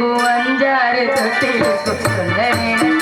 குவஞ்சாறு தொட்டில் கொண்டனே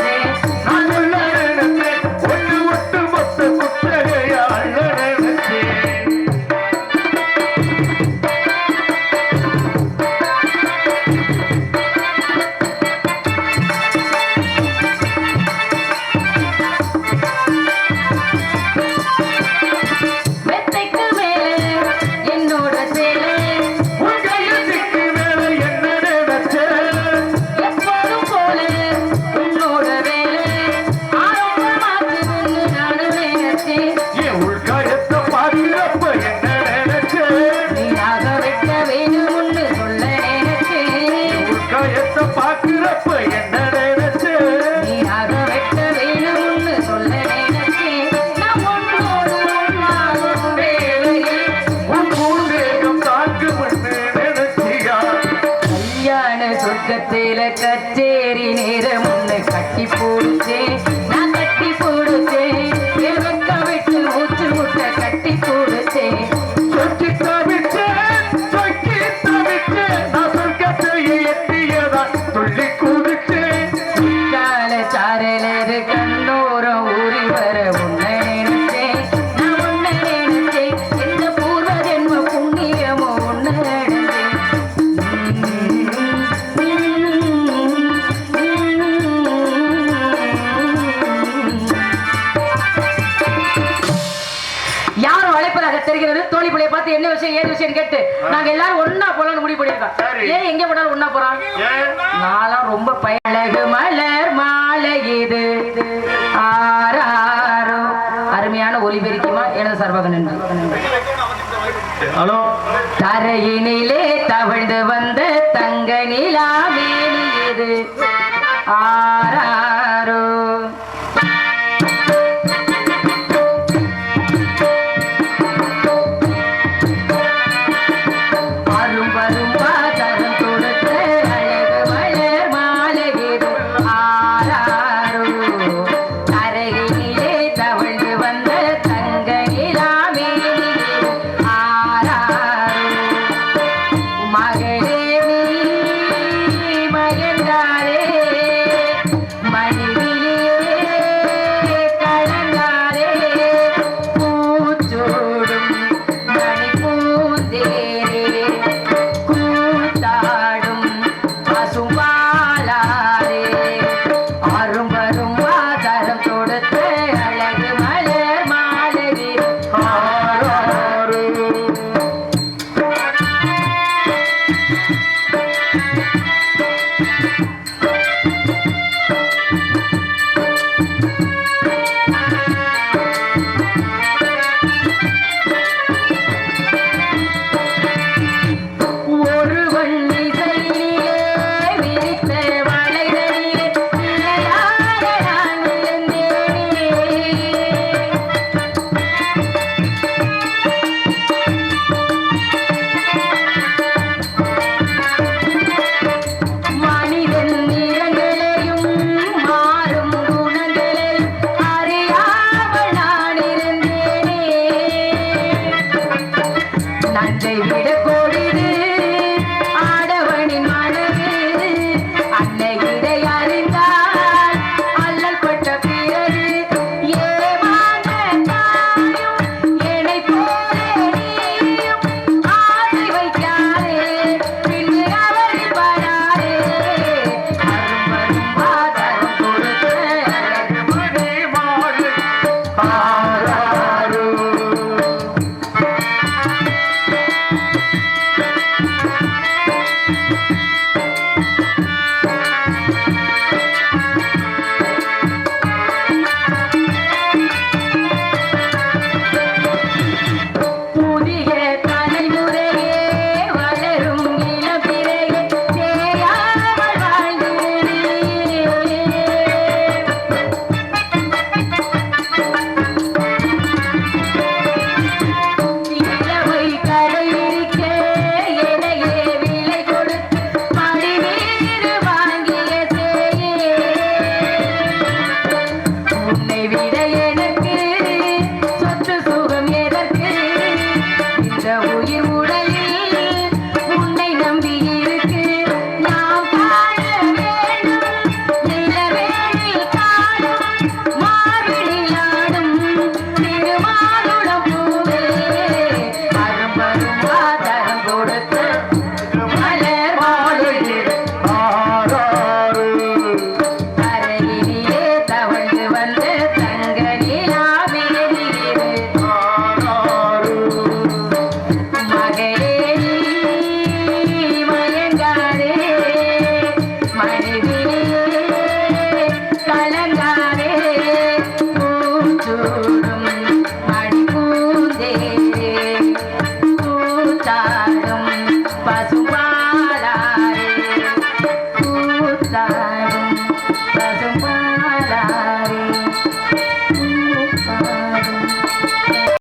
கச்சேல கச்சேரி நேரம் கட்டி போடுச்சே தெரிகிறது தோழி பிள்ளைய பார்த்து என்ன விஷயம் ஏது விஷயம் கேட்டு நாங்க எல்லாரும் ஒண்ணா போலாம்னு முடிவு பண்ணிருக்கோம். ஏன் எங்க போனாலும் ஒண்ணா போறோம்? நாளாம் ரொம்ப பயழகு மலர் மாலை இது. ஆராரோ அருமையான ஒலிபெருக்கிமா எனது சர்வக நன்றி ஹலோ. தரையினிலே தவழ்ந்து வந்த தங்க நிலா மேனி இது. ஆராரோ